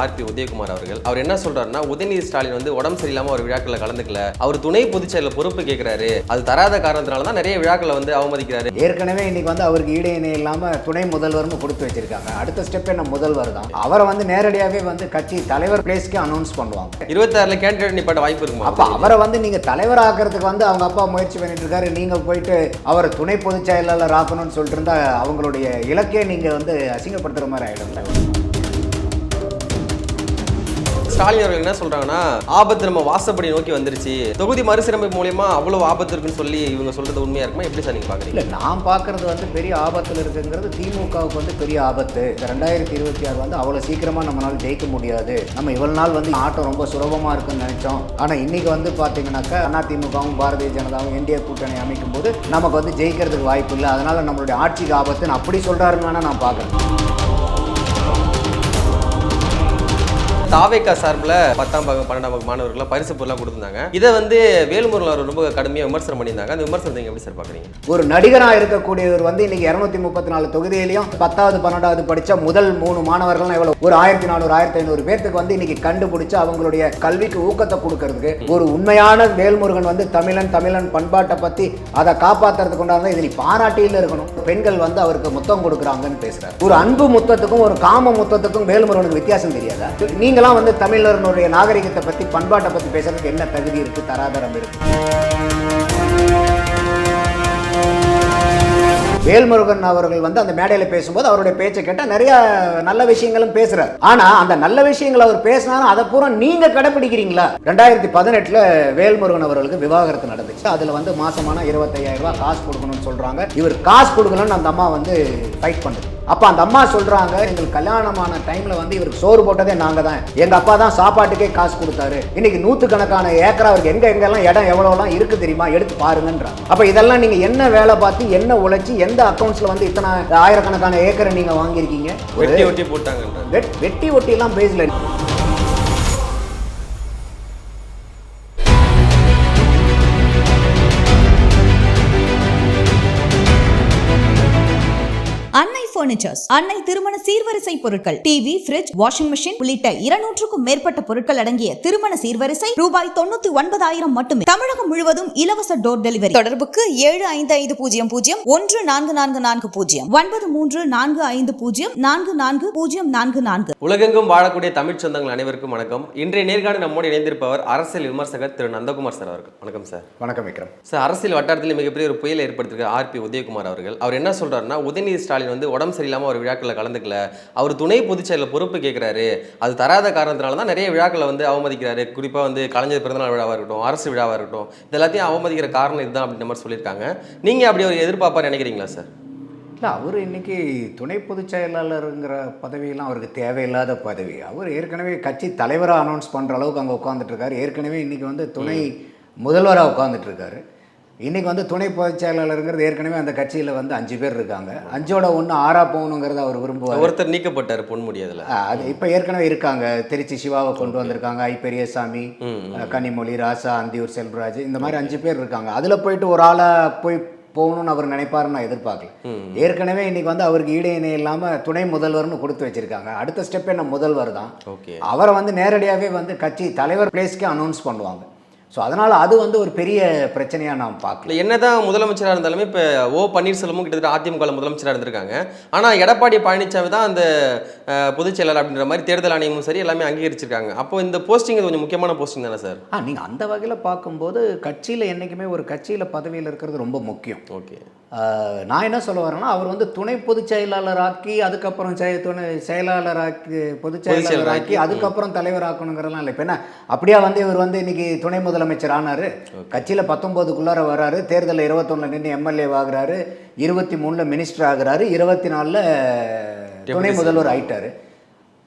RB Udhayakumar அவர்கள். அவர் என்ன சொல்றாருன்னா உதயநிதி ஸ்டாலின் வந்து உடம்பு சரியில்லாம ஒரு விழாக்களில் கலந்துக்கல. அவர் துணை பொதுச்செயலர் பொறுப்பு கேட்கிறாரு அது தராத காரணத்தினால தான் நிறைய விழாக்களை வந்து அவமதிக்கிறாரு. ஏற்கனவே இன்னைக்கு வந்து அவருக்கு ஈடு இணை இல்லாம துணை முதல்வர்னு கொடுத்து வச்சிருக்காங்க. அடுத்த ஸ்டெப் என்ன? முதல்வர் தான். அவரை வந்து நேரடியாவே வந்து கட்சி தலைவர் பிளேஸ்க்கு அனௌன்ஸ் பண்ணுவாங்க. இருபத்தாறுல கேண்டிடேட் நிப்பாட்ட வாய்ப்பு இருக்குமா? அப்ப அவரை வந்து நீங்க தலைவர் ஆக்கிறதுக்கு வந்து அவங்க அப்பா முயற்சி பண்ணிட்டு இருக்காரு. நீங்க போயிட்டு அவரை துணை பொதுச் செயலாளர் ஆக்கணும்னு சொல்லிட்டு இருந்தா அவங்களுடைய இலக்கே நீங்க வந்து அசிங்கப்படுத்துற மாதிரி ஆயிடும். ஸ்டாலின் அவர்கள் என்ன சொல்றாங்கன்னா ஆபத்து நம்ம வாசப்படி நோக்கி வந்துருச்சு. தொகுதி மறுசீரமைப்பு மூலியமா அவ்வளவு ஆபத்து இருக்குன்னு சொல்லி இவங்க சொல்றது உண்மையா இருக்குமா? எப்படி சார் நீங்க பாக்குறீங்க? நான் பாக்குறது வந்து பெரிய ஆபத்துல இருக்குங்கிறது திமுகவுக்கு வந்து பெரிய ஆபத்து. ரெண்டாயிரத்தி இருபத்தி ஆறு வந்து அவ்வளோ சீக்கிரமா நம்மளால ஜெயிக்க முடியாது. நம்ம இவ்வளவு நாள் வந்து ஆட்டம் ரொம்ப சுலபமா இருக்குன்னு நினைச்சோம். ஆனா இன்னைக்கு வந்து பாத்தீங்கன்னாக்கா அதிமுகவும் பாரதிய ஜனதாவும் என்டிஏ கூட்டணி அமைக்கும் போது நமக்கு வந்து ஜெயிக்கிறதுக்கு வாய்ப்பு இல்லை. அதனால நம்மளுடைய ஆட்சிக்கு ஆபத்துன்னு அப்படி சொல்றாருன்னு வேணா நான் பாக்குறேன். தாவேக்கா சார்பில் பத்தாம் வகுப்பு பன்னெண்டாம் வகுப்பு மாணவர்கள்லாம் பரிசு பொருளாக கொடுத்துருந்தாங்க. இதை வந்து வேலுமுருகன் அவர் ரொம்ப கடுமையாக விமர்சனம் பண்ணியிருந்தாங்க. அந்த விமர்சனத்தை நீங்க எப்படி சார் பார்க்குறீங்க? ஒரு நடிகரா இருக்கக்கூடியவர் வந்து இன்னைக்கு இருநூத்தி முப்பத்தி நாலு தொகுதியிலையும் பத்தாவது பன்னெண்டாவது படிச்ச முதல் மூணு மாணவர்கள் எவ்வளவு? ஒரு ஆயிரத்தி நானூறு ஆயிரத்தி ஐநூறு பேர்த்துக்கு வந்து இன்னைக்கு கண்டுபிடிச்சு அவங்களுடைய கல்விக்கு ஊக்கத்தை கொடுக்கறதுக்கு ஒரு உண்மையான வேல்முருகன் வந்து தமிழன் தமிழன் பண்பாட்டை பத்தி அதை காப்பாத்துறதுக்கு கொண்டாந்து இதில் பாராட்டியில் இருக்கணும். பெண்கள் வந்து அவருக்கு முத்தம் கொடுக்குறாங்கன்னு பேசுகிறார் ஒரு அன்பு முத்தத்துக்கும் ஒரு காம முத்தத்துக்கும் வேல்முருகனுக்கு வித்தியாசம் தெரியாதா? நீங்களாம் வந்து தமிழர்களுடைய நாகரிகத்தை பற்றி பண்பாட்டை பற்றி பேசுறதுக்கு என்ன தகுதி இருக்குது தராதரம் இருக்கு? வேல்முருகன் அவர்கள் வந்து அந்த மேடையில் பேசும்போது அவருடைய பேச்சை கேட்டால் நிறைய நல்ல விஷயங்களும் பேசுறாரு. ஆனால் அந்த நல்ல விஷயங்களை அவர் பேசினாலும் அதை பூரா நீங்கள் கடைப்பிடிக்கிறீங்களா? ரெண்டாயிரத்தி பதினெட்டில் வேல்முருகன் அவர்களுக்கு விவாகரத்து நடந்துச்சு. அதில் வந்து மாசமான இருபத்தையாயிரம் ரூபாய் காசு கொடுக்கணும்னு சொல்கிறாங்க இவர் காசு கொடுக்கணும்னு அந்த அம்மா வந்து ஃபைட் பண்ணுது அப்ப அந்த அம்மா சொல்றாங்க எங்களுக்கு கல்யாணமான டைம்ல வந்து இவருக்கு சோறு போட்டதே நாங்க தான். எங்க அப்பா தான் சாப்பாட்டுக்கே காசு கொடுத்தாரு. இன்னைக்கு நூத்துக்கணக்கான ஏக்கரா அவருக்கு எங்க எங்கெல்லாம் இடம் எவ்வளவுலாம் இருக்கு தெரியுமா? எடுத்து பாருங்கன்றாங்க. அப்ப இதெல்லாம் நீங்க என்ன வேலை பார்த்து என்ன உழைச்சி எந்த அக்கௌண்ட்ஸ்ல வந்து இத்தனை ஆயிரக்கணக்கான ஏக்கரை நீங்க வாங்கியிருக்கீங்க? வெட்டி ஒட்டி வெட்- வெட்டி ஒட்டி எல்லாம் பேசல. பர்னிச்சர்ஸ் அன்னை திருமண சீர்வரிசை பொருட்கள் டிவி ஃபிரிட்ஜ் வாஷிங் மெஷின் உள்ளிட்ட இருநூற்றுக்கும் மேற்பட்ட பொருட்கள் அடங்கிய திருமண சீர்வரிசை ரூபாய் தொண்ணூத்தி ஒன்பதாயிரம் மட்டுமே. தமிழகம் முழுவதும் இலவச டோர் டெலிவரி தொடர்புக்கு ஏழு ஐந்து ஐந்து பூஜ்ஜியம் பூஜ்ஜியம் ஒன்று நான்கு நான்கு நான்கு பூஜ்ஜியம் ஒன்பது மூன்று நான்கு ஐந்து பூஜ்ஜியம் நான்கு நான்கு பூஜ்ஜியம் நான்கு நான்கு. உலகெங்கும் வாழக்கூடிய தமிழ் சொந்தங்கள் அனைவருக்கும் வணக்கம். இன்றைய நேர்காணல் நம்மோடு இணைந்திருப்பவர் அரசியல் விமர்சகர் திரு நந்தகுமார் சார் அவர்கள். வணக்கம் சார். வணக்கம் விக்ரம். சார் அரசியல் வட்டாரத்தில் மிகப்பெரிய ஒரு புயலை ஏற்படுத்திருக்க ஆர்பி உதயகுமார் அவர்கள். அவர் என்ன சொல்றாருன்னா உதயநிதி ஸ்டாலின் வந்து உடம்பு சரியில்லாம ஒரு விழாக்களில் கலந்துக்கல. அவர் துணை பொதுச்செயலர் பொறுப்பு கேட்கிறாரு அது தராத காரணத்தினால தான் நிறைய விழாக்களை வந்து அவமதிக்கிறாரு. குறிப்பா வந்து கலைஞர் பிறந்தநாள் விழாவா இருக்கட்டும் அரசு விழாவா இருக்கட்டும் இது எல்லாத்தையும் அவமதிக்கிற காரணம் இதுதான் அப்படின்ற மாதிரி சொல்லியிருக்காங்க. நீங்க அப்படி ஒரு எதிர்பார்ப்பார் நினைக்கிறீங்களா சார்? இல்லை அவர் இன்னைக்கு துணை பொதுச் செயலாளருங்கிற பதவியெல்லாம் அவருக்கு தேவையில்லாத பதவி. அவர் ஏற்கனவே கட்சி தலைவராக அனௌன்ஸ் பண்ணுற அளவுக்கு அங்கே உட்காந்துட்டு இருக்காரு. ஏற்கனவே இன்னைக்கு வந்து துணை முதல்வராக உட்காந்துட்டு இன்னைக்கு வந்து துணை பொதுச் செயலாளருங்கிறது ஏற்கனவே அந்த கட்சியில் வந்து அஞ்சு பேர் இருக்காங்க. அஞ்சோட ஒன்று ஆறா போகணுங்கிறத அவர் விரும்புவார். ஒருத்தர் நீக்கப்பட்டார் பொன் முடியாதுல ஆ, அது இப்போ ஏற்கனவே இருக்காங்க. திருச்சி சிவாவை கொண்டு வந்திருக்காங்க. ஐ பெரியசாமி கனிமொழி ராசா அந்தியூர் செல்வராஜ் இந்த மாதிரி அஞ்சு பேர் இருக்காங்க. அதில் போயிட்டு ஒரு ஆளை போய் போகணும்னு அவர் நினைப்பாருன்னு நான் எதிர்பார்க்கல. ஏற்கனவே இன்னைக்கு வந்து அவருக்கு ஈடு இணை இல்லாமல் துணை முதல்வர்னு கொடுத்து வச்சிருக்காங்க. அடுத்த ஸ்டெப் என்ன? முதல்வர் தான். அவரை வந்து நேரடியாகவே வந்து கட்சி தலைவர் பிளேஸ்க்கே அனௌன்ஸ் பண்ணுவாங்க. ஸோ அதனால் அது வந்து ஒரு பெரிய பிரச்சனையாக நாம் பார்க்கல இல்லை என்னதான் முதலமைச்சராக இருந்தாலுமே இப்போ ஓ பன்னீர்செல்வமும் கிட்டத்தட்ட அதிமுக முதலமைச்சராக இருந்திருக்காங்க. ஆனால் எடப்பாடி பழனிசாமி தான் அந்த பொதுச் செயலாளர் அப்படின்ற மாதிரி தேர்தல் ஆணையமும் சரி எல்லாமே அங்கீகரிச்சிருக்காங்க. அப்போ இந்த போஸ்டிங் கொஞ்சம் முக்கியமான போஸ்டிங் தானே சார் ஆ நீங்கள் அந்த வகையில் பார்க்கும்போது கட்சியில் என்றைக்குமே ஒரு கட்சியில் பதவியில் இருக்கிறது ரொம்ப முக்கியம். ஓகே. நான் என்ன சொல்ல வரேன்னா அவர் வந்து துணை பொதுச் செயலாளராக்கி அதுக்கப்புறம் செய துணை செயலாளராக்கி பொதுச் செயலாளராக்கி அதுக்கப்புறம் தலைவராக்கணுங்கிறதெல்லாம் இல்லை. இப்போ என்ன அப்படியா வந்து இவர் வந்து இன்னைக்கு துணை முதலமைச்சர் ஆனார். கட்சியில் பத்தொம்போதுக்குள்ளார வராரு. தேர்தலில் இருபத்தொன்னில் நின்று எம்எல்ஏ ஆகுறாரு இருபத்தி மூணில் மினிஸ்டர் ஆகுறாரு. இருபத்தி நாலில் துணை முதல்வர் ஆயிட்டாரு.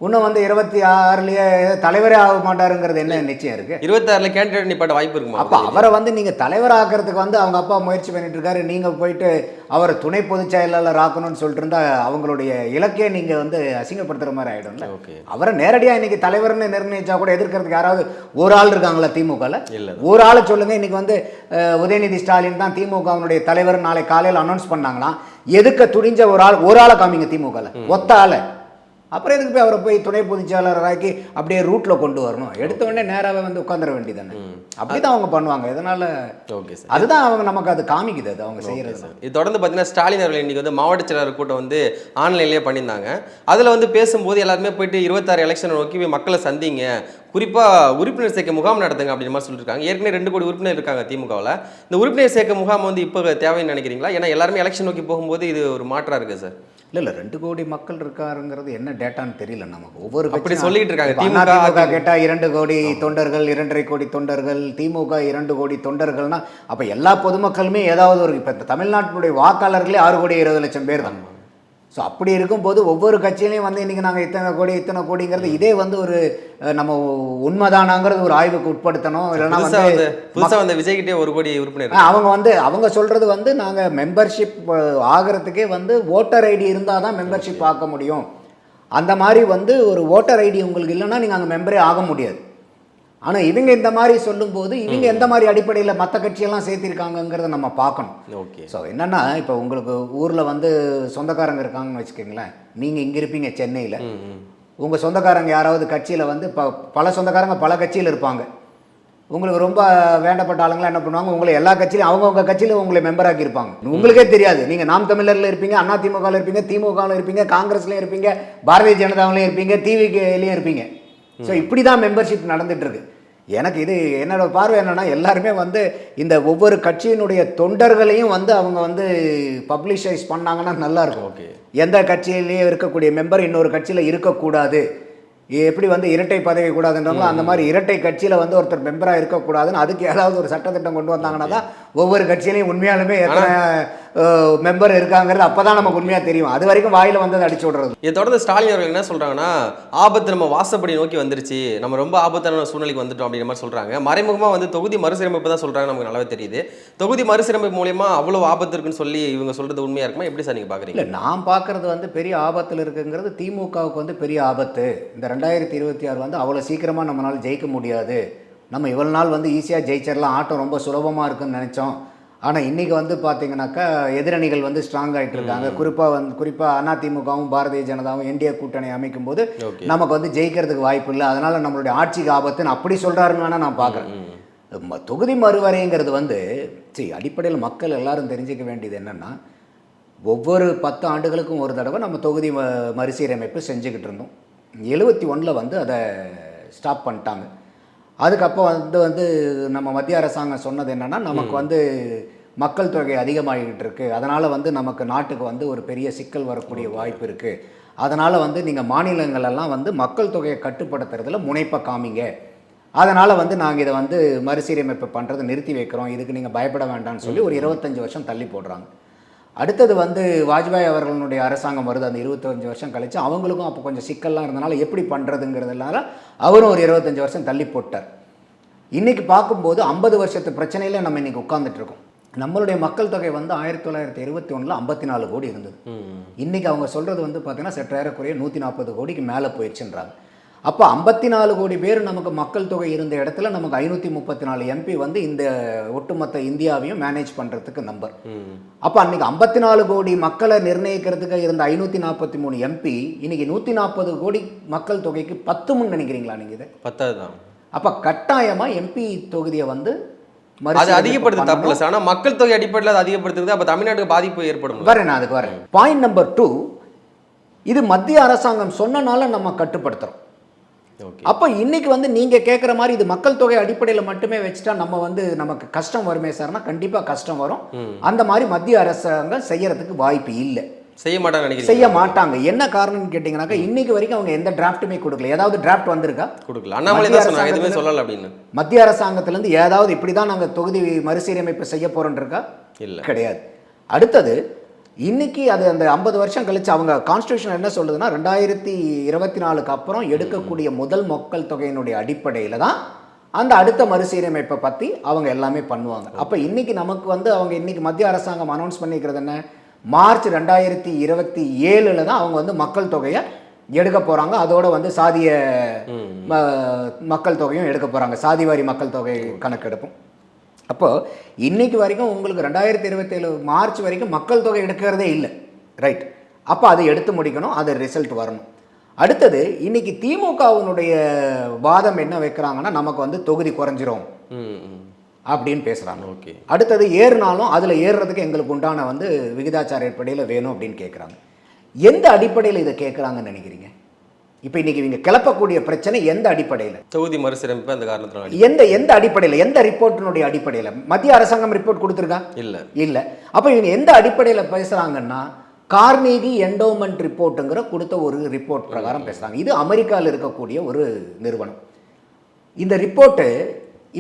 இன்னும் வந்து இருபத்தி ஆறுலயே தலைவரே ஆக மாட்டாருங்கிறது என்ன நிச்சயம் இருக்கு? இருபத்தாறுல கேண்டிடேட் நிப்பாட்ட வாய்ப்பு இருக்குமா? அப்ப அவரை வந்து நீங்க தலைவர் ஆக்கிறதுக்கு வந்து அவங்க அப்பா முயற்சி பண்ணிட்டு இருக்காரு நீங்க போயிட்டு அவரை துணை பொதுச் செயலாளர் ஆக்கணும்னு சொல்லிட்டு இருந்தா அவங்களுடைய இலக்கே நீங்க வந்து அசிங்கப்படுத்துற மாதிரி ஆயிடும்ல. அவரை நேரடியா இன்னைக்கு தலைவர்னு நிர்ணயிச்சா கூட எதிர்க்கிறதுக்கு யாராவது ஒரு ஆள் இருக்காங்களா திமுகல? இல்ல ஒரு ஆளை சொல்லுங்க. இன்னைக்கு வந்து உதயநிதி ஸ்டாலின் தான் திமுகவினுடைய தலைவர் நாளை காலையில் அனௌன்ஸ் பண்ணாங்கன்னா எதுக்க துணிஞ்ச ஒரு ஆள் ஒரு ஆளை காமிங்க திமுகல. ஒத்த ஆளை. அப்புறம் எதுக்கு போய் அவரை போய் துணை பொதுச் செயலாளராக்கி அப்படியே ரூட்ல கொண்டு வரணும்? எடுத்த உடனே நேராவே வந்து உட்காந்துட வேண்டியதானே அப்படிதான் அவங்க பண்ணுவாங்க. இதனால ஓகே சார். அதுதான் அவங்க நமக்கு அது காமிக்குது அது அவங்க செய்யறது. இது தொடர்ந்து பார்த்தீங்கன்னா ஸ்டாலின் அவர்கள் இன்னைக்கு வந்து மாவட்ட செயலாளர் கூட்டம் வந்து ஆன்லைன்லேயே பண்ணியிருந்தாங்க. அதில் வந்து பேசும்போது எல்லாருமே போயிட்டு இருபத்தாறு எலெக்ஷன் நோக்கி போய் மக்களை சந்திங்க. குறிப்பாக உறுப்பினர் சேர்க்கை முகாம் நடத்துங்க அப்படின்ற மாதிரி சொல்லியிருக்காங்க ஏற்கனவே ரெண்டு கோடி உறுப்பினர் இருக்காங்க திமுகவில். இந்த உறுப்பினர் சேர்க்கை முகாம் வந்து இப்போ தேவைன்னு நினைக்கிறீங்களா? ஏன்னா எல்லாருமே எலெக்ஷன் நோக்கி போகும்போது இது ஒரு மாற்றா இருக்கு சார்? இல்ல இல்ல ரெண்டு கோடி மக்கள் இருக்காருங்கிறது என்ன டேட்டான்னு தெரியல நமக்கு ஒவ்வொரு அப்படி சொல்லிட்டு இருக்காங்க. அதிமுக அதிமுக. கேட்டா இரண்டு கோடி தொண்டர்கள் இரண்டரை கோடி தொண்டர்கள் திமுக இரண்டு கோடி தொண்டர்கள்னா அப்ப எல்லா பொதுமக்களுமே ஏதாவது ஒரு இப்ப இந்த தமிழ்நாட்டினுடைய வாக்காளர்களே ஆறு கோடி இருபது லட்சம் பேர் தான் ஸோ அப்படி இருக்கும்போது ஒவ்வொரு கட்சியிலையும் வந்து இன்னைக்கு நாங்கள் இத்தனை கோடி இத்தனை கோடிங்கிறது இதே வந்து ஒரு நம்ம உண்மைதானாங்கிறது ஒரு ஆய்வுக்கு உட்படுத்தணும். இல்லைன்னா வந்து வந்து புதுசா வந்த விஜய்கிட்டே ஒரு கோடி உறுப்பினர் அவங்க வந்து அவங்க சொல்றது வந்து நாங்க மெம்பர்ஷிப் ஆகிறதுக்கே வந்து ஓட்டர் ஐடி இருந்தால் தான் மெம்பர்ஷிப் ஆக்க முடியும். அந்த மாதிரி வந்து ஒரு ஓட்டர் ஐடி உங்களுக்கு இல்லைன்னா நீங்கள் அங்கே மெம்பரே ஆக முடியாது. ஆனால் இவங்க இந்த மாதிரி சொல்லும்போது இவங்க எந்த மாதிரி அடிப்படையில் மற்ற கட்சியெல்லாம் சேர்த்திருக்காங்கங்கிறத நம்ம பார்க்கணும். ஓகே. ஸோ என்னன்னா இப்போ உங்களுக்கு ஊரில் வந்து சொந்தக்காரங்க இருக்காங்கன்னு வச்சுக்கோங்களேன். நீங்கள் இங்கே இருப்பீங்க சென்னையில். உங்கள் சொந்தக்காரங்க யாராவது கட்சியில் வந்து ப பல சொந்தக்காரங்க பல கட்சியில் இருப்பாங்க. உங்களுக்கு ரொம்ப வேண்டப்பட்ட ஆளுங்களாம் என்ன பண்ணுவாங்க? உங்களை எல்லா கட்சியிலும் அவங்கவுங்க கட்சியில் உங்களை மெம்பர் ஆக்கியிருப்பாங்க. உங்களுக்கே தெரியாது. நீங்கள் நாம் தமிழரில் இருப்பீங்க அண்ணா திமுகவில் இருப்பீங்க திமுகவில் இருப்பீங்க காங்கிரஸ்லையும் இருப்பீங்க பாரதிய ஜனதாவிலையும் இருப்பீங்க டிவிலையும் இருப்பீங்க. ஸோ இப்படி தான் மெம்பர்ஷிப் நடந்துட்டு இருக்கு எனக்கு இது என்னோட பார்வை என்னன்னா எல்லாருமே வந்து இந்த ஒவ்வொரு கட்சியினுடைய தொண்டர்களையும் வந்து அவங்க வந்து பப்ளிஷைஸ் பண்ணாங்கன்னா நல்லா இருக்கும் ஓகே. எந்த கட்சியிலேயே இருக்கக்கூடிய மெம்பர் இன்னொரு கட்சியில் இருக்கக்கூடாது. எப்படி வந்து இரட்டை பதவி கூடாதுன்றவங்களோ அந்த மாதிரி இரட்டை கட்சியில் வந்து ஒருத்தர் மெம்பராக இருக்கக்கூடாதுன்னு அதுக்கு ஏதாவது ஒரு சட்டத்திட்டம் கொண்டு வந்தாங்கன்னா தான் ஒவ்வொரு கட்சியிலையும் உண்மையாலுமே எத்தனை மெம்பர் இருக்காங்கிறது அப்போ தான் நமக்கு உண்மையாக தெரியும். அது வரைக்கும் வாயில் வந்தது அடிச்சு விடுறது. இதை தொடர்ந்து ஸ்டாலின் அவர்கள் என்ன சொல்றாங்கன்னா ஆபத்து நம்ம வாசப்படி நோக்கி வந்துருச்சு. நம்ம ரொம்ப ஆபத்தான சூழ்நிலைக்கு வந்துட்டோம் அப்படிங்கிற மாதிரி சொல்றாங்க. மறைமுகமா வந்து தொகுதி மறுசீரமைப்பு தான் சொல்றாங்க நமக்கு நல்லாவே தெரியுது. தொகுதி மறுசீரமைப்பு மூலியமா அவ்வளவு ஆபத்து இருக்குன்னு சொல்லி இவங்க சொல்றது உண்மையா இருக்குமா? எப்படி சார் நீங்க பாக்குறீங்க? இல்லை நான் பார்க்குறது வந்து பெரிய ஆபத்தில் இருக்குங்கிறது திமுகவுக்கு வந்து பெரிய ஆபத்து. இந்த ரெண்டாயிரத்தி இருபத்தி ஆறு வந்து அவ்வளோ சீக்கிரமாக நம்மளால் ஜெயிக்க முடியாது. நம்ம இவ்வளோ நாள் வந்து ஈஸியாக ஜெயிச்சிடலாம் ஆட்டம் ரொம்ப சுலபமாக இருக்குன்னு நினச்சோம். ஆனால் இன்றைக்கி வந்து பார்த்தீங்கன்னாக்கா எதிரணிகள் வந்து ஸ்ட்ராங் ஆகிட்டு இருக்காங்க. குறிப்பாக வந்து குறிப்பாக அதிமுகவும் பாரதிய ஜனதாவும் என்டிஏ கூட்டணி அமைக்கும் போது நமக்கு வந்து ஜெயிக்கிறதுக்கு வாய்ப்பு இல்லை. அதனால் நம்மளுடைய ஆட்சிக்கு ஆபத்துன்னு அப்படி சொல்கிறாருன்னு வேணால் நான் பார்க்குறேன் தொகுதி மறுவரைங்கிறது வந்து சரி அடிப்படையில் மக்கள் எல்லாரும் தெரிஞ்சுக்க வேண்டியது என்னென்னா ஒவ்வொரு பத்து ஆண்டுகளுக்கும் ஒரு தடவை நம்ம தொகுதி ம மறுசீரமைப்பு செஞ்சுக்கிட்டு இருந்தோம். எழுபத்தி ஒன்றில் வந்து அதை ஸ்டாப் பண்ணிட்டாங்க. அதுக்கப்புறம் வந்து வந்து நம்ம மத்திய அரசாங்கம் சொன்னது என்னென்னா நமக்கு வந்து மக்கள் தொகை அதிகமாகிக்கிட்டு இருக்கு. அதனால் வந்து நமக்கு நாட்டுக்கு வந்து ஒரு பெரிய சிக்கல் வரக்கூடிய வாய்ப்பு இருக்குது அதனால் வந்து நீங்கள் மாநிலங்களெல்லாம் வந்து மக்கள் தொகையை கட்டுப்படுத்துறதுல முனைப்பை காமிங்க. அதனால் வந்து நாங்கள் இதை வந்து மறுசீரமைப்பு பண்ணுறதை நிறுத்தி வைக்கிறோம். இதுக்கு நீங்கள் பயப்பட வேண்டாம்னு சொல்லி ஒரு இருபத்தஞ்சி வருஷம் தள்ளி போடுறாங்க. அடுத்தது வந்து வாஜ்பாய் அவர்களுடைய அரசாங்கம் வருது அந்த இருபத்தஞ்சு வருஷம் கழிச்சு. அவங்களுக்கும் அப்போ கொஞ்சம் சிக்கல்லாம் இருந்தனால எப்படி பண்ணுறதுங்கிறதுனால அவரும் ஒரு இருபத்தஞ்சி வருஷம் தள்ளி போட்டார். இன்னைக்கு பார்க்கும்போது ஐம்பது வருஷத்து பிரச்சனையில நம்ம இன்னைக்கு உட்கார்ந்துட்டு இருக்கோம். நம்மளுடைய மக்கள் தொகை வந்து ஆயிரத்தி தொள்ளாயிரத்தி இருபத்தி ஒன்றில் ஐம்பத்தி நாலு கோடி இருந்தது. ம். இன்னைக்கு அவங்க சொல்கிறது வந்து பார்த்தீங்கன்னா சற்றேறக்குறைய நூற்றி நாற்பது கோடிக்கு மேலே போயிடுச்சுன்றாங்க. அப்போ ஐம்பத்தி நாலு கோடி பேர் நமக்கு மக்கள் தொகை இருந்த இடத்துல நமக்கு ஐநூற்றி முப்பத்தி நாலு எம்பி வந்து இந்த ஒட்டுமொத்த இந்தியாவையும் மேனேஜ் பண்ணுறதுக்கு நம்பர் அப்போ அன்னைக்கு ஐம்பத்தி நாலு கோடி மக்களை நிர்ணயிக்கிறதுக்கு இருந்த ஐநூற்றி நாற்பத்தி மூணு எம்பி இன்னைக்கு நூற்றி நாற்பது கோடி மக்கள் தொகைக்கு பத்து முன் நினைக்கிறீங்களா நீங்கள் இதை? பத்தாவது தான் அப்போ கட்டாயமாக எம்பி தொகுதியை வந்து அது அதிகப்படுத்து. தப்பு இல்லை சார். ஆனா மக்கள் தொகை அடிப்படையில் அது அதிகப்படுத்துறது அப்ப தமிழ்நாட்டுக்கு பாதிப்பு ஏற்படும். வரேன் நான் அதுக்கு வரேன். பாயிண்ட் நம்பர் டூ இது மத்திய அரசாங்கம் சொன்னனால நம்ம கட்டுப்படுத்துறோம். ஓகே அப்போ இன்னைக்கு வந்து நீங்க கேட்குற மாதிரி இது மக்கள் தொகை அடிப்படையில் மட்டுமே வச்சுட்டா நம்ம வந்து நமக்கு கஷ்டம் வருமே சார்னா கண்டிப்பா கஷ்டம் வரும். அந்த மாதிரி மத்திய அரசாங்கம் செய்யறதுக்கு வாய்ப்பு இல்லை. செய்ய மாட்டாங்க செய்ய மாட்டாங்க. என்ன காரணம்னு கேட்டிங்கனாக்கா இன்னைக்கு வரைக்கும் அவங்க எந்த டிராஃப்ட்டுமே கொடுக்கல. ஏதாவது டிராஃப்ட் வந்திருக்கா? கொடுக்கல. அண்ணாமலை தான் எதுவுமே சொல்லல அப்படின்னு. மத்திய அரசாங்கத்திலேருந்து ஏதாவது இப்படி தான் நாங்கள் தொகுதி மறுசீரமைப்பு செய்ய போறோம்னு இருக்கா? இல்ல. கிடையாது. அடுத்தது இன்னைக்கு அது அந்த ஐம்பது வருஷம் கழிச்சு அவங்க கான்ஸ்டியூஷன் என்ன சொல்லுதுன்னா ரெண்டாயிரத்தி இருபத்தி நாலுக்கு அப்புறம் எடுக்கக்கூடிய முதல் மக்கள் தொகையினுடைய அடிப்படையில் தான் அந்த அடுத்த மறுசீரமைப்பை பற்றி அவங்க எல்லாமே பண்ணுவாங்க. அப்போ இன்னைக்கு நமக்கு வந்து அவங்க இன்னைக்கு மத்திய அரசாங்கம் அனௌன்ஸ் பண்ணிக்கிறது என்ன? மார்ச் ரெண்டாயிரத்தி இருபத்தி ஏழில் தான் அவங்க வந்து மக்கள் தொகையை எடுக்க போகிறாங்க அதோட வந்து சாதிய மக்கள் தொகையும் எடுக்க போகிறாங்க சாதிவாரி மக்கள் தொகை கணக்கெடுப்பும். அப்போ இன்னைக்கு வரைக்கும் உங்களுக்கு ரெண்டாயிரத்தி இருபத்தேழு மார்ச் வரைக்கும் மக்கள் தொகை எடுக்கிறதே இல்லை. ரைட் அப்போ அதை எடுத்து முடிக்கணும் அது ரிசல்ட் வரணும். அடுத்தது இன்னைக்கு திமுகவினுடைய வாதம் என்ன வைக்கிறாங்கன்னா நமக்கு வந்து தொகுதி குறைஞ்சிரும். ம் ம் அப்படின்னு பேசுறாங்க. ஓகே. அடுத்தது ஏறினாலும் அதுல ஏறுறதுக்கு எங்களுக்கு உண்டான வந்து விகிதாச்சார அடிப்படையில் வேணும் அப்படின்னு கேட்குறாங்க எந்த அடிப்படையில் இதை கேட்குறாங்கன்னு நினைக்கிறீங்க? இப்போ இன்னைக்கு இவங்க கிளப்பக்கூடிய பிரச்சனை எந்த அடிப்படையில்? தொகுதி மறுசீரமைப்பு அந்த காரணத்தினால எந்த எந்த அடிப்படையில்? எந்த ரிப்போர்ட்டினுடைய அடிப்படையில்? மத்திய அரசாங்கம் ரிப்போர்ட் கொடுத்துருக்கா? இல்ல. இல்லை. அப்போ இவங்க எந்த அடிப்படையில் பேசுகிறாங்கன்னா கார்னேகி என்டோமெண்ட் ரிப்போர்ட்டுங்கிற கொடுத்த ஒரு ரிப்போர்ட் பிரகாரம் பேசுகிறாங்க இது அமெரிக்காவில் இருக்கக்கூடிய ஒரு நிறுவனம். இந்த ரிப்போர்ட்டு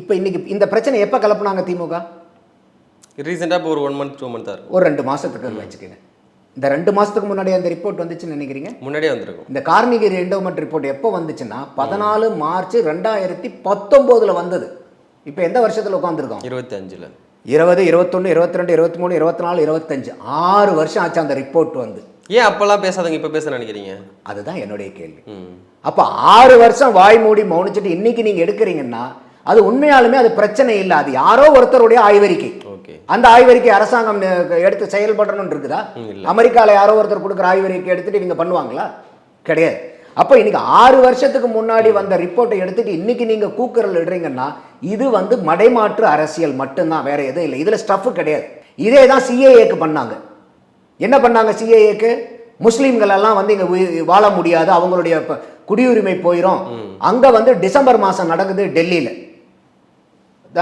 இப்போ இன்னைக்கு இந்த பிரச்சனை எப்போ கிளப்புனாங்க திமுக? ரீசெண்டாக ஒரு ஒன் மந்த் டூ மந்த் ஒரு ரெண்டு மாதத்துக்கு வச்சுக்கோங்க. இந்த ரெண்டு மாதத்துக்கு முன்னாடி அந்த ரிப்போர்ட் வந்துச்சுன்னு நினைக்கிறீங்க? முன்னாடியே வந்திருக்கும். இந்த கார்னிகி என்டோமெண்ட் ரிப்போர்ட் எப்போ வந்துச்சுன்னா பதினாலு மார்ச் ரெண்டாயிரத்தி பத்தொம்போதில் வந்தது. இப்போ எந்த வருஷத்தில் உட்காந்துருக்கோம் இருபத்தி அஞ்சுல இருபது இருபத்தொன்று இருபத்தி ரெண்டு இருபத்தி மூணு இருபத்தி நாலு இருபத்தஞ்சு. ஆறு வருஷம் ஆச்சு அந்த ரிப்போர்ட் வந்து. ஏன் அப்பெல்லாம் பேசாதங்க இப்போ பேச நினைக்கிறீங்க? அதுதான் என்னுடைய கேள்வி. அப்போ ஆறு வருஷம் வாய் மூடி மௌனிச்சுட்டு இன்னைக்கு நீங்கள் எடுக்கிறீங்கன்னா அது உண்மையாலுமே அது பிரச்சனை இல்லை. அது யாரோ ஒருத்தருடைய ஆய்வறிக்கை. அந்த ஆய்வறிக்கை அரசாங்கம் எடுத்து செயல்படணும்னு இருக்குதா. அமெரிக்கால யாரோ ஒருத்தர் கொடுக்குற ஆய்வறிக்கை எடுத்துட்டு இவங்க பண்ணுவாங்களா? கிடையாது. அப்போ இன்னைக்கு ஆறு வருஷத்துக்கு முன்னாடி வந்த ரிப்போர்ட்டை எடுத்துட்டு இன்னைக்கு நீங்க கூக்குரல் இடுறீங்கன்னா இது வந்து மடைமாற்று அரசியல் மட்டும்தான் வேற எதுவும் இல்லை. இதுல ஸ்டஃப் கிடையாது. இதே தான் சிஏஏக்கு பண்ணாங்க. என்ன பண்ணாங்க சிஏஏக்கு முஸ்லீம்கள் எல்லாம் வந்து இங்க வாழ முடியாது. அவங்களுடைய குடியுரிமை போயிடும் அங்க வந்து டிசம்பர் மாசம் நடக்குது டெல்லியில.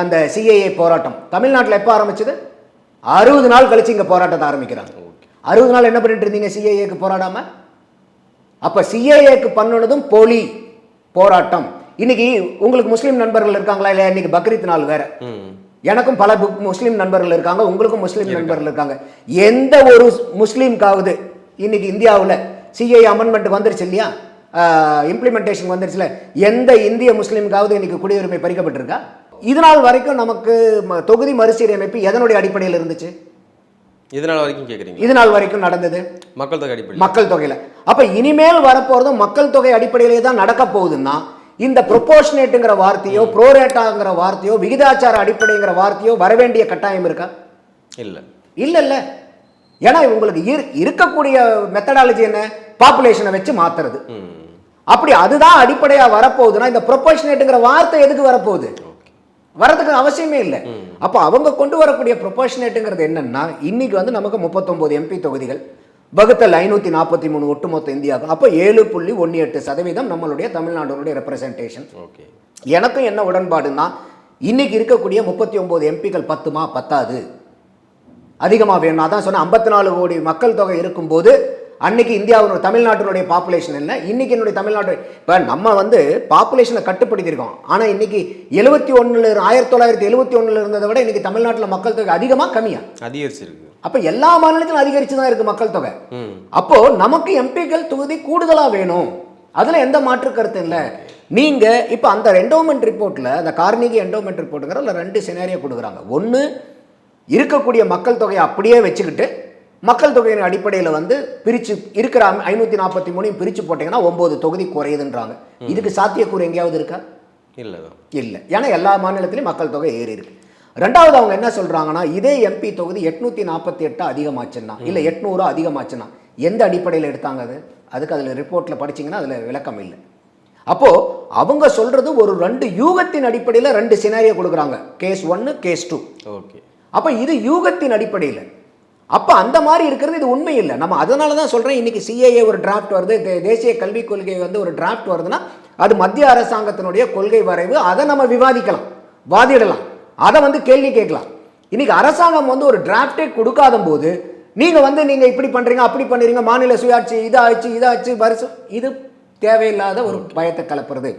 அந்த சிஏஏ போராட்டம். தமிழ்நாட்டில் எப்போ ஆரம்பிச்சது? அறுபது நாள் கழிச்சு இங்கே போராட்டத்தை ஆரம்பிக்கிறாங்க. அறுபது நாள் என்ன பண்ணிட்டு இருந்தீங்க? சிஏஏக்கு போராடாம? அப்போ சிஏஏக்கு பண்ணுனதும் போலி போராட்டம். இன்னைக்கு உங்களுக்கு முஸ்லீம் நண்பர்கள் இருக்காங்களா இல்லையா? இன்னைக்கு பக்ரீத் நாள் வேற. எனக்கும் பல முஸ்லீம் நண்பர்கள் இருக்காங்க. உங்களுக்கும் முஸ்லீம் நண்பர்கள் இருக்காங்க. எந்த ஒரு முஸ்லீம்காவது இன்னைக்கு இந்தியாவில் சிஏ அமெண்ட்மெண்ட் வந்துருச்சு இல்லையா? இம்ப்ளிமெண்டேஷன் வந்துருச்சுல. எந்த இந்திய முஸ்லீமுக்காவது இன்னைக்கு குடியுரிமை பறிக்கப்பட்டிருக்கா? இது நாள் வரைக்கும் நமக்கு தொகுதி மறுசீரமைப்பு எதனுடைய அடிப்படையில் இருந்துச்சு? இது நாள் வரைக்கும் கேட்குறீங்க இது நாள் வரைக்கும் நடந்தது. மக்கள் தொகை அடிப்படை மக்கள் தொகையில. அப்ப இனிமேல் வரப்போறதும் மக்கள் தொகை அடிப்படையிலே தான் நடக்க போகுதுன்னா இந்த ப்ரொபோர்ஷனேட்டுங்கிற வார்த்தையோ ப்ரோரேட்டாங்கிற வார்த்தையோ விகிதாச்சார அடிப்படைங்கிற வார்த்தையோ வரவேண்டிய கட்டாயம் இருக்கா? இல்லை. இல்ல இல்ல ஏன்னா உங்களுக்கு இரு- இருக்கக்கூடிய மெத்தடாலஜி என்ன? பாப்புலேஷனை வச்சு மாத்துறது. அப்படி அதுதான் அடிப்படையா வரப்போகுதுன்னா இந்த ப்ரொபோர்ஷனேட்டுங்கிற வார்த்தை எதுக்கு வரப்போகுது? வரதுக்கு அவசியமே இல்லை. அப்போ அவங்க கொண்டு வரக்கூடிய ப்ரொபோர்ஷனேட்டுங்கிறது என்னன்னா இன்னைக்கு வந்து நமக்கு முப்பத்தொன்பது எம்பி தொகுதிகள் வகுத்தல் ஐநூற்றி நாற்பத்தி மூணு ஒட்டுமொத்த இந்தியாவுக்கு அப்போ ஏழு புள்ளி ஒன்று எட்டு சதவீதம் நம்மளுடைய தமிழ்நாடுடைய ரெப்ரசன்டேஷன் ஓகே. எனக்கும் என்ன உடன்பாடுன்னா இன்னைக்கு இருக்கக்கூடிய முப்பத்தி ஒன்பது எம்பிக்கள் பத்துமா? பத்தாது. அதிகமாக வேணும் அதான் சொன்னேன் ஐம்பத்தி நாலு கோடி மக்கள் தொகை இருக்கும்போது அன்னைக்கு இந்தியாவினுடைய தமிழ்நாட்டினுடைய பாப்புலேஷன் என்ன? இன்னைக்கு என்னுடைய தமிழ்நாடு இப்போ நம்ம வந்து பாப்புலேஷனை கட்டுப்படுத்தியிருக்கோம். ஆனால் இன்னைக்கு எழுபத்தி ஒன்றில் ஆயிரத்தி தொள்ளாயிரத்தி எழுபத்தி ஒன்றில் இருந்ததை விட இன்னைக்கு தமிழ்நாட்டில் மக்கள் தொகை அதிகமாக கம்மியா. அதிகரிச்சிருக்கு. அப்போ எல்லா மாநிலத்திலும் அதிகரிச்சு தான் இருக்கு மக்கள் தொகை. ம். அப்போ நமக்கு எம்பிக்கள் தொகுதி கூடுதலா வேணும். அதுல எந்த மாற்று கருத்து இல்லை. நீங்க இப்போ அந்த என்டோமெண்ட் ரிப்போர்ட்ல அந்த கார்னிகி என்டோமெண்ட் ரிப்போர்ட்டுங்கிற ரெண்டு சினாரியோ கொடுக்குறாங்க. ஒன்று இருக்கக்கூடிய மக்கள் தொகையை அப்படியே வச்சுக்கிட்டு மக்கள் தொகையின் அடிப்படையில் வந்து பிரிச்சு இருக்கிற ஐநூற்றி நாற்பத்தி மூணையும் பிரிச்சு போட்டீங்கன்னா ஒன்பது தொகுதி குறையுதுன்றாங்க. இதுக்கு சாத்தியக்கூறு எங்கேயாவது இருக்கா? இல்லை இல்லை. ஏன்னா எல்லா மாநிலத்திலையும் மக்கள் தொகை ஏறி இருக்கு. ரெண்டாவது அவங்க என்ன சொல்றாங்கன்னா இதே எம்பி தொகுதி எட்நூத்தி நாற்பத்தி எட்டு அதிகமாச்சுன்னா இல்லை எட்நூறு அதிகமாச்சுன்னா எந்த அடிப்படையில் எடுத்தாங்க அது? அதுக்கு அதில் ரிப்போர்ட்டில் படிச்சீங்கன்னா அதில் விளக்கம் இல்லை. அப்போ அவங்க சொல்றது ஒரு ரெண்டு யூகத்தின் அடிப்படையில் ரெண்டு சினாரியோ கொடுக்குறாங்க. கேஸ் ஒன்று கேஸ் டூ ஓகே அப்போ இது யூகத்தின் அடிப்படையில் அப்போ அந்த மாதிரி இருக்கிறது இது உண்மை இல்லை. நம்ம அதனால தான் சொல்கிறேன் இன்னைக்கு சிஏஏ ஒரு டிராஃப்ட் வருது தேசிய கல்விக் கொள்கை வந்து ஒரு டிராஃப்ட் வருதுன்னா அது மத்திய அரசாங்கத்தினுடைய கொள்கை வரைவு அதை நம்ம விவாதிக்கலாம் வாதிடலாம் அதை வந்து கேள்வி கேட்கலாம். இன்னைக்கு அரசாங்கம் வந்து ஒரு டிராஃப்டே கொடுக்காத போது நீங்கள் வந்து நீங்கள் இப்படி பண்ணுறீங்க அப்படி பண்ணுறீங்க மாநில சுயாட்சி இதாச்சு இதாச்சு வருஷம் இது தேவையில்லாத ஒரு பயத்தை கலப்புறது.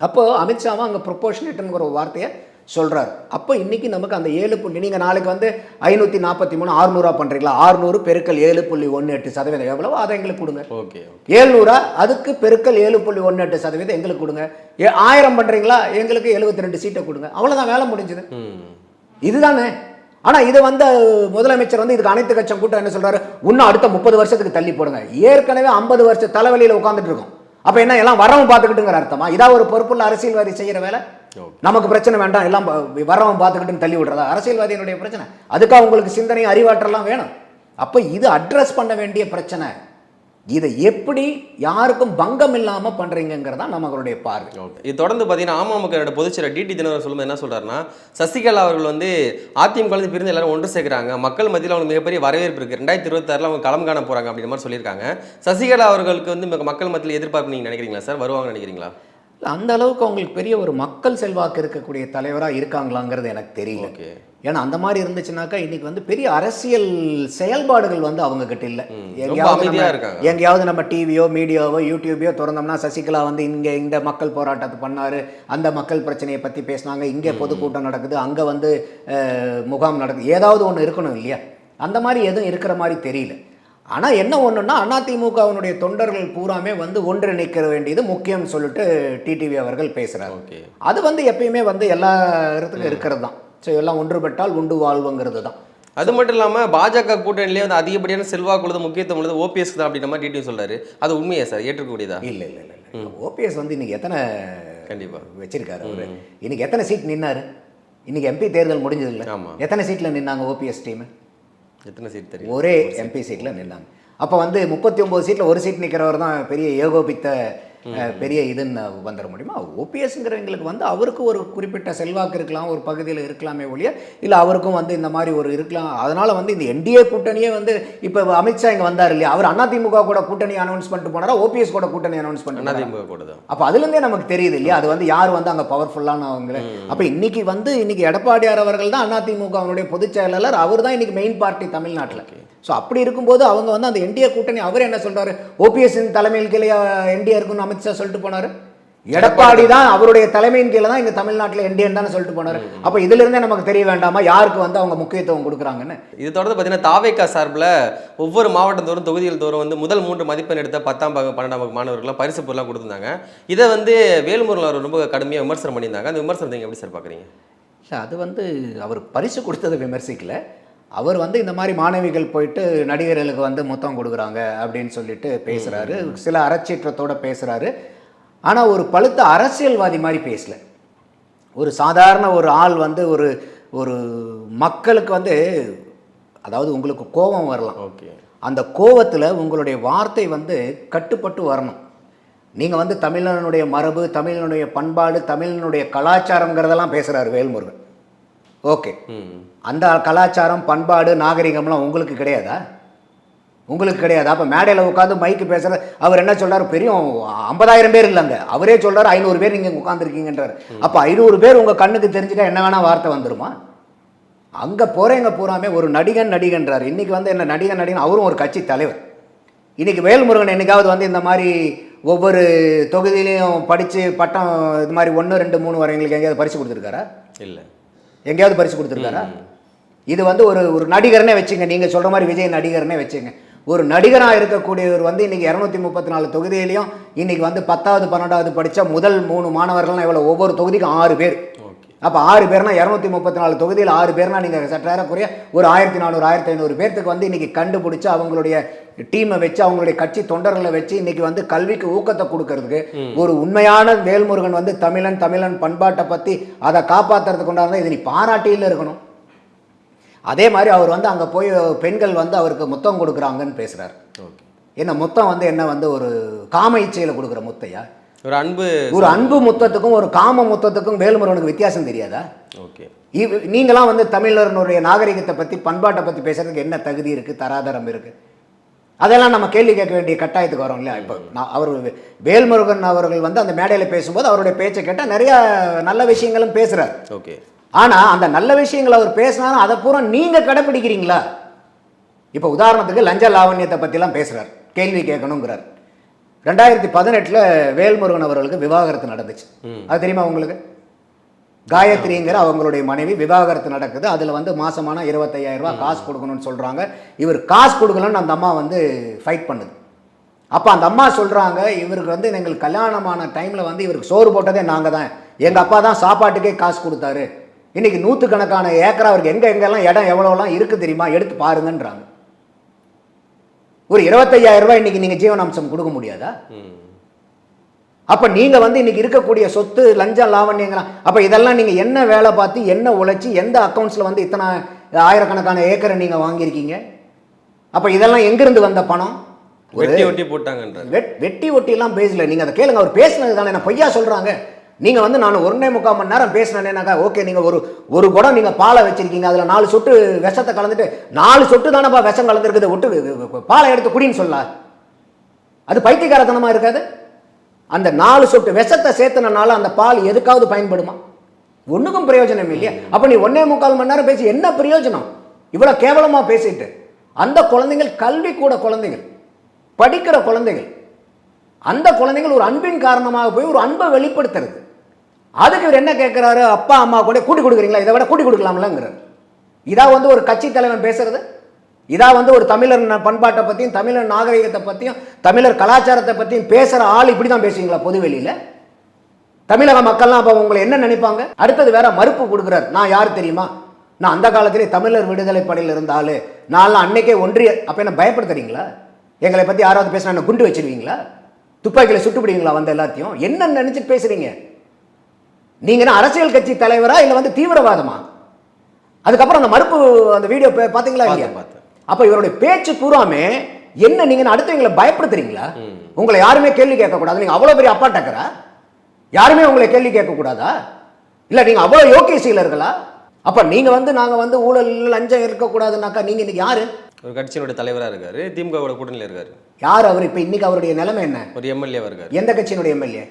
அப்போ அமித்ஷாவும் அங்கே ப்ரொபோஷனேட்டுங்கிற ஒரு வார்த்தையை சொல்றாரு. அப்போ இன்னைக்கு நமக்கு அந்த ஏழு புள்ளி நீங்கள் நாளைக்கு வந்து ஐநூற்றி நாற்பத்தி மூணு ஆறுநூறுவா பண்ணுறீங்களா ஆறுநூறு பெருக்கல் ஏழு புள்ளி ஒன்று எட்டு சதவீதம். எவ்வளவோ அதை எங்களுக்கு கொடுங்க. ஓகே ஏழ்நூறா அதுக்கு பெருக்கல் ஏழு புள்ளி ஒன்று எட்டு சதவீதம் எங்களுக்கு கொடுங்க. ஏ ஆயிரம் பண்ணுறீங்களா எங்களுக்கு எழுபத்தி ரெண்டு சீட்டை கொடுங்க. அவ்வளோதான் வேலை முடிஞ்சுது. இதுதானே? ஆனா இது வந்து முதலமைச்சர் வந்து இதுக்கு அனைத்து கட்சம் கூட்டம் என்ன சொல்றாரு? இன்னும் அடுத்த முப்பது வருஷத்துக்கு தள்ளி போடுங்க. ஏற்கனவே ஐம்பது வருஷ தலைவலியில உட்காந்துட்டு இருக்கோம். அப்ப என்ன எல்லாம் வரவன் பார்த்துக்கிட்டுங்கிற அர்த்தமா? இதா ஒரு பொறுப்புள்ள அரசியல்வாதி செய்யற வேலை? நமக்கு பிரச்சனை வேண்டாம் எல்லாம் வரவன் பார்த்துக்கிட்டுன்னு தள்ளி விடுறதா? அரசியல்வாதியினுடைய பிரச்சனை. அதுக்காக உங்களுக்கு சிந்தனை அறிவாற்றலாம் வேணும். அப்ப இது அட்ரஸ் பண்ண வேண்டிய பிரச்சனை. இதை எப்படி யாருக்கும் பங்கம் இல்லாமல் பண்ணுறீங்கிறதா நம்மளுடைய பார்வை. இது தொடர்ந்து பார்த்தீங்கன்னா அமமுக பொதுச்செயலர் டிடி தினவர் சொல்லும்போது என்ன சொல்கிறாருன்னா சசிகலா அவர்கள் வந்து அதிமுக பிரிந்து எல்லாரும் ஒன்று சேர்க்குறாங்க. மக்கள் மத்தியில் அவங்களுக்கு மிகப்பெரிய வரவேற்பு இருக்குது ரெண்டாயிரத்தி இருபத்தாறில் அவங்க களம் காண போகிறாங்க அப்படின்ற மாதிரி சொல்லியிருக்காங்க. சசிகலா அவர்களுக்கு வந்து மக்கள் மத்தியில் எதிர்பார்ப்பு நீங்கள் நினைக்கிறீங்களா சார்? வருவாங்கன்னு நினைக்கிறீங்களா? அந்த அளவுக்கு அவங்களுக்கு பெரிய ஒரு மக்கள் செல்வாக்கு இருக்கக்கூடிய தலைவரா இருக்காங்களாங்கிறது எனக்கு தெரியல. ஏன்னா அந்த மாதிரி இருந்துச்சுனாக்கா இன்னைக்கு வந்து பெரிய அரசியல் செயல்பாடுகள் வந்து அவங்க கிட்ட இல்ல எங்கேயாவது. எங்கேயாவது நம்ம டிவியோ மீடியாவோ யூடியூபோ திறந்தோம்னா சசிகலா வந்து இங்க இந்த மக்கள் போராட்டத்தை பண்ணாரு அந்த மக்கள் பிரச்சனையை பத்தி பேசினாங்க இங்க பொதுக்கூட்டம் நடக்குது அங்க வந்து முகாம் நடக்குது ஏதாவது ஒண்ணு இருக்கணும் இல்லையா? அந்த மாதிரி எதுவும் இருக்கிற மாதிரி தெரியல. ஆனா என்ன ஒண்ணுன்னா அதிமுகவினுடைய தொண்டர்கள் பூராமே வந்து ஒன்றிணைக்க வேண்டியது முக்கியம்னு சொல்லிட்டு டிடிவி அவர்கள் பேசுறாரு. ஓகே. அது வந்து எப்பயுமே வந்து எல்லா இடத்துக்கும் இருக்கிறது தான் ஸோ எல்லாம் ஒன்றுபட்டால் உண்டு வாழ்வுங்கிறது தான் அது மட்டும் இல்லாம பாஜக கூட்டணியிலே வந்து அதிகப்படியான செல்வாக்கு உள்ளது முக்கியத்துவம் உள்ளது ஓபிஎஸ் தான் அப்படின்ற மாதிரி டிடி சொல்றாரு. அது உண்மையா சார்? ஏற்றுக்கக்கூடியதா? இல்லை இல்லை இல்லை இல்லை. ஓபிஎஸ் வந்து இன்னைக்கு எத்தனை கண்டிப்பா. வச்சிருக்காரு அவரு? இன்னைக்கு எத்தனை சீட் நின்னாரு? இன்னைக்கு எம்பி தேர்தல் முடிஞ்சது இல்லை ஆமா. எத்தனை சீட்டில் நின்னாங்க ஓபிஎஸ் டீம்? எத்தனை சீட் தெரியும்? ஒரே எம்பி சீட்டில் நின்னாங்க. அப்போ வந்து முப்பத்தி ஒம்பது சீட்டில் ஒரு சீட் நிற்கிறவர் தான் பெரிய ஏகோபித்த பெரிய இதுன்னு வந்துட முடியுமா? ஓபிஎஸ்ங்கிறவங்களுக்கு வந்து அவருக்கு ஒரு குறிப்பிட்ட செல்வாக்கு இருக்கலாம் ஒரு பகுதியில் இருக்கலாமே ஒழிய இல்லை அவருக்கும் வந்து இந்த மாதிரி ஒரு இருக்கலாம். அதனால வந்து இந்த என்டிஏ கூட்டணியே வந்து இப்போ அமித்ஷா இங்கே வந்தார் இல்லையா? அவர் அதிமுக கூட கூட்டணி அனௌன்ஸ் பண்ணிட்டு போனாரா? ஓபிஎஸ் கூட கூட்டணி அனௌன்ஸ் பண்ணிட்டு? அதிமுக கூட தான். அப்போ அதுலேருந்தே நமக்கு தெரியுது இல்லையா? அது வந்து யார் வந்து அங்கே பவர்ஃபுல்லானவங்க அப்போ இன்னைக்கு வந்து இன்னைக்கு எடப்பாடியார் அவர்கள் தான் அதிமுகவினுடைய பொதுச் செயலாளர். அவர் தான் இன்னைக்கு மெயின் பார்ட்டி தமிழ்நாட்டில். ஸோ அப்படி இருக்கும்போது அவங்க வந்து அந்த என்டிஏ கூட்டணி அவர் என்ன சொல்றாரு? ஓபிஎஸ் தலைமையில் கீழே என்டிஏ இருக்குன்னு அமித்ஷா சொல்லிட்டு போனாரு. எடப்பாடி தான் அவருடைய தலைமையின் கீழே தான் இங்க தமிழ்நாட்டில் என்டிஏன்னு தானே சொல்லிட்டு போனாரு. அப்போ இதுல இருந்தே நமக்கு தெரிய வேண்டாமா? யாருக்கு வந்து அவங்க முக்கியத்துவம் கொடுக்குறாங்கன்னு? இது தொடர்ந்து பார்த்தீங்கன்னா தாவேக்கா சார்பில் ஒவ்வொரு மாவட்டம் தோறும் தொகுதிகள் தோறும் வந்து முதல் மூன்று மதிப்பெண் எடுத்த பத்தாம் பாகம் பன்னெண்டாம் வகுப்பு மாணவர்கள்லாம் பரிசு பொருளாக கொடுத்துருந்தாங்க. இதை வந்து வேலுமுருகன் அவர் ரொம்ப கடுமையாக விமர்சனம் பண்ணியிருந்தாங்க. அந்த விமர்சனத்தை நீங்கள் எப்படி சார் பார்க்குறீங்க இல்லை அது வந்து அவர் பரிசு கொடுத்ததை விமர்சிக்கல. அவர் வந்து இந்த மாதிரி மாணவிகள் போயிட்டு நடிகர்களுக்கு வந்து முத்தம் கொடுக்குறாங்க அப்படின்னு சொல்லிட்டு பேசுகிறாரு சில அறச்சீற்றத்தோட பேசுகிறாரு ஆனால் ஒரு பழுத்த அரசியல்வாதி மாதிரி பேசல. ஒரு சாதாரண ஒரு ஆள் வந்து ஒரு ஒரு மக்களுக்கு வந்து அதாவது உங்களுக்கு கோபம் வரலாம். ஓகே. அந்த கோவத்தில் உங்களுடைய வார்த்தை வந்து கட்டுப்பட்டு வரணும். நீங்கள் வந்து தமிழனுடைய மரபு தமிழனுடைய பண்பாடு தமிழனுடைய கலாச்சாரங்கிறதெல்லாம் பேசுகிறாரு வேல்முருகன். ஓகே. அந்த கலாச்சாரம் பண்பாடு நாகரிகம்லாம் உங்களுக்கு கிடையாதா? உங்களுக்கு கிடையாது? அப்போ மேடையில் உட்காந்து மைக்கு பேசுகிற அவர் என்ன சொல்கிறார் பெரிய ஐம்பதாயிரம் பேர் இல்லைங்க. அவரே சொல்கிறார் ஐநூறு பேர் நீங்கள் உட்காந்துருக்கீங்கன்றார் அப்போ ஐநூறு பேர் உங்கள் கண்ணுக்கு தெரிஞ்சுட்டா என்ன வேணா வார்த்தை வந்துருமா? அங்கே போகிறேங்க பூராமே ஒரு நடிகன் நடிகன்றார். இன்றைக்கி வந்து என்ன நடிகன் நடிகன் அவரும் ஒரு கட்சி தலைவர். இன்றைக்கி வேல்முருகன் என்னைக்காவது வந்து இந்த மாதிரி ஒவ்வொரு தொகுதியிலையும் படித்து பட்டம் இது மாதிரி ஒன்று ரெண்டு மூணு வரைங்களுக்கு எங்கேயாவது பரிசு கொடுத்துருக்காரா? இல்லை. எங்கேயாவது பரிசு கொடுத்துருக்காரா? இது வந்து ஒரு ஒரு நடிகர்னே வச்சுங்க. நீங்கள் சொல்கிற மாதிரி விஜய் நடிகர்னே வச்சுங்க. ஒரு நடிகராக இருக்கக்கூடியவர் வந்து இன்னைக்கு இரநூத்தி முப்பத்தி நாலு தொகுதியிலையும் இன்னைக்கு வந்து பத்தாவது பன்னெண்டாவது படித்த முதல் மூணு மாணவர்கள்லாம் எவ்வளோ ஒவ்வொரு தொகுதிக்கும் ஆறு பேர். அப்போ ஆறு பேர்னா இரநூத்தி முப்பத்தி நாலு தொகுதியில் ஆறு பேர்னா நீங்கள் சற்றேறக்குறைய ஒரு ஆயிரத்தி நானூறு ஆயிரத்தி ஐநூறு பேர்த்துக்கு வந்து இன்னைக்கு கண்டுபிடிச்சு அவங்களுடைய டீமை வச்சு அவங்களுடைய கட்சி தொண்டர்களை வச்சு இன்னைக்கு வந்து கல்விக்கு ஊக்கத்தை கொடுக்கறதுக்கு ஒரு உண்மையான வேல்முருகன் வந்து தமிழன் தமிழன் பண்பாட்டை பற்றி அதை காப்பாற்றுறதுக்கு கொண்டாடுறதா இது நீ பாராட்டியில் இருக்கணும். அதே மாதிரி அவர் வந்து அங்கே போய் பெண்கள் வந்து அவருக்கு முத்தம் கொடுக்குறாங்கன்னு பேசுகிறார் என்ன முத்தம் வந்து என்ன வந்து ஒரு காம இச்சையில் கொடுக்குற முத்தையா? ஒரு அன்பு ஒரு அன்பு முத்தத்துக்கும் ஒரு காம முத்தத்துக்கும் வேல்முருகனுக்கு வித்தியாசம் தெரியாதா? ஓகே. இவ் நீங்களாம் வந்து தமிழர்களுடைய நாகரிகத்தை பற்றி பண்பாட்டை பற்றி பேசுறதுக்கு என்ன தகுதி இருக்குது தராதரம் இருக்குது அதெல்லாம் நம்ம கேள்வி கேட்க வேண்டிய கட்டாயத்துக்கு வரோம் இல்லையா? இப்போ நான் அவர் வேல்முருகன் அவர்கள் வந்து அந்த மேடையில் பேசும்போது அவருடைய பேச்சை கேட்டால் நிறைய நல்ல விஷயங்களும் பேசுகிறார் ஓகே. ஆனால் அந்த நல்ல விஷயங்களை அவர் பேசினாலும் அதை பூரா நீங்கள் கடைப்பிடிக்கிறீங்களா? இப்போ உதாரணத்துக்கு லஞ்ச லாவண்யத்தை பற்றிலாம் பேசுகிறார் கேள்வி கேட்கணுங்கிறார். ரெண்டாயிரத்தி பதினெட்டில் வேல்முருகன் அவர்களுக்கு விவாகரத்து நடந்துச்சு. அது தெரியுமா உங்களுக்கு? காயத்ரிங்கிற அவங்களுடைய மனைவி விவாகரத்து நடக்குது. அதில் வந்து மாசமான 25000 ரூபாய் காசு கொடுக்கணும்னு சொல்கிறாங்க இவர் காசு கொடுக்கலன்னு அந்த அம்மா வந்து ஃபைட் பண்ணுது. அப்போ அந்த அம்மா சொல்கிறாங்க இவருக்கு வந்து எங்களுக்கு கல்யாணமான டைமில் வந்து இவருக்கு சோறு போட்டதே நாங்கள் தான். எங்கள் அப்பா தான் சாப்பாட்டுக்கே காசு கொடுத்தாரு. இன்னைக்கு நூற்றுக்கணக்கான ஏக்கரா அவருக்கு எங்கே எங்கெல்லாம் இடம் எவ்வளோலாம் இருக்குது தெரியுமா? எடுத்து பாருங்கன்றாங்க. ஒரு 25000 ரூபாய் இன்னைக்கு நீங்கள் ஜீவனாம்சம் கொடுக்க முடியாதா? அப்போ நீங்கள் வந்து இன்னைக்கு இருக்கக்கூடிய சொத்து லஞ்சம் லாவண்யங்களாம் அப்போ இதெல்லாம் நீங்கள் என்ன வேலை பார்த்து என்ன உழைச்சி எந்த அக்கௌண்ட்ஸில் வந்து இத்தனை ஆயிரக்கணக்கான ஏக்கரை நீங்கள் வாங்கியிருக்கீங்க? அப்போ இதெல்லாம் எங்கிருந்து வந்த பணம்? வெட்டி ஒட்டி போட்டாங்கன்றார். வெட் வெட்டி ஒட்டிலாம் பேசல. நீங்க அதை கேளுங்க. அவர் பேசுனது தானே. நான் பொய்யா சொல்றாங்க. நீங்கள் வந்து நான் ஒன்னே முக்கால் மணி நேரம் பேசினேன்னாக்கா ஓகே நீங்கள் ஒரு ஒரு குடம் நீங்கள் பாலை வச்சிருக்கீங்க அதில் நாலு சொட்டு விஷத்தை கலந்துட்டு நாலு சொட்டு தானேப்பா விஷம் கலந்துருக்குது ஒட்டு பாலை எடுத்து குடின்னு சொல்ல. அது பைத்தியக்காரத்தனமா இருக்காது? அந்த நாலு சொட்டு விஷத்தை சேர்த்தனால அந்த பால் எதுக்காவது பயன்படுமா? ஒன்றுக்கும் பிரயோஜனம் இல்லையா. அப்போ நீ ஒன்னே முக்கால் மணி நேரம் பேசி என்ன பிரயோஜனம்? இவ்வளோ கேவலமாக பேசிட்டு அந்த குழந்தைகள் கல்வி கூட குழந்தைகள் படிக்கிற குழந்தைகள் அந்த குழந்தைகள் ஒரு அன்பின் காரணமாக போய் ஒரு அன்பை வெளிப்படுத்துறது. அதுக்கு இவர் என்ன கேட்குறாரு அப்பா அம்மா கூட கூட்டி கொடுக்குறீங்களா? இதை விட கூட்டி கொடுக்கலாம்லங்கிறார். இதா வந்து ஒரு கட்சி தலைவன் பேசுறது. இதா வந்து ஒரு தமிழர் பண்பாட்டை பற்றியும் தமிழர் நாகரிகத்தை பற்றியும் தமிழர் கலாச்சாரத்தை பற்றியும் பேசுகிற ஆள் இப்படி தான் பேசுவீங்களா பொதுவெளியில்? தமிழக மக்கள்லாம் அப்போ உங்களை என்ன நினைப்பாங்க? அடுத்தது வேற மறுப்பு கொடுக்குறாரு. நான் யார் தெரியுமா? நான் அந்த காலத்திலே தமிழர் விடுதலை படையில் இருந்த நான்லாம் அன்னைக்கே ஒன்றிய அப்போ என்ன பயப்படுத்துறீங்களா? எங்களை பற்றி யாராவது பேசினா என்ன குண்டு வச்சிருவீங்களா? துப்பாக்கியில் சுட்டுப்பிடுவீங்களா வந்த எல்லாத்தையும்? என்ன நினச்சிட்டு பேசுகிறீங்க நீங்க என்ன அரசியல் கட்சி தலைவரா இல்லை வந்து தீவிரவாதமா? அதுக்கப்புறம் அந்த மறுப்பு அந்த வீடியோ பார்த்தீங்களா இல்லையா. அப்ப இவருடைய பேச்சு பூராமே என்ன நீங்க அடுத்தவங்களை பயப்படுத்துறீங்களா? உங்களை யாருமே கேள்வி கேட்க கூடாது நீங்க அவ்வளவு பெரிய அப்பா டக்கரா யாருமே உங்களை கேள்வி கேட்க கூடாதா இல்ல நீங்க அவ்வளவு யோக்கிய சீலர்களா அப்ப நீங்க வந்து நாங்க வந்து ஊழல் லஞ்சம் இருக்கக்கூடாதுனாக்கா நீங்க இன்னைக்கு யாரு? ஒரு கட்சியினுடைய தலைவரா இருக்காரு திமுகவோட கூட்டணியில இருக்காரு. யார் அவர்? இப்ப இன்னைக்கு அவருடைய நிலைமை என்ன? ஒரு எம்எல்ஏவா இருக்காரு. எந்த கட்சியினுடைய எம்எல்ஏ?